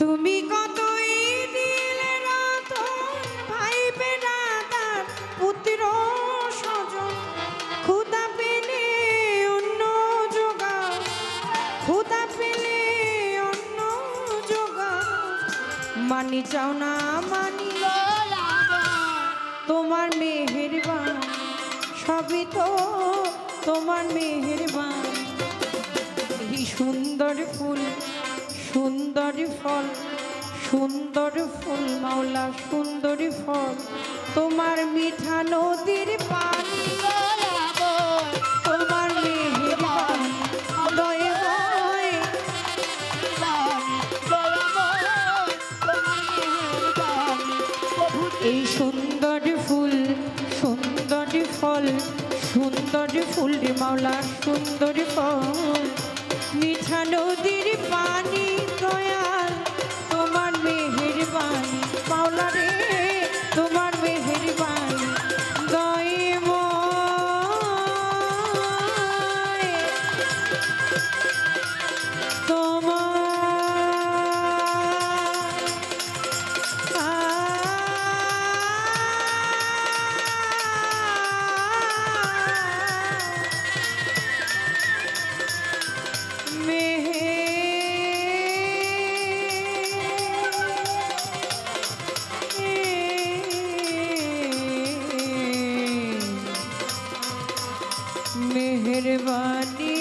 তুমি কতই দিলে রতন ভাই বেড়াদার পুত্র স্বজন। খুদা পেলে অন্য যোগা খুদা পেলে অন্য যোগা মানি চাও না, মানি তোমার মেহেরবান, সবই তো তোমার মেহেরবান। সুন্দর ফুল। সুন্দর ফল, সুন্দর ফুল মাওলা, সুন্দর ফল। তোমার মিঠা নদীর পানি তোমার মেহেরবান দয়ে এই সুন্দর ফুল, সুন্দর ফল, সুন্দর ফুল রে মাওলা, সুন্দর ফল। মিঠা নদীর পানি দয়াল मेहरबानी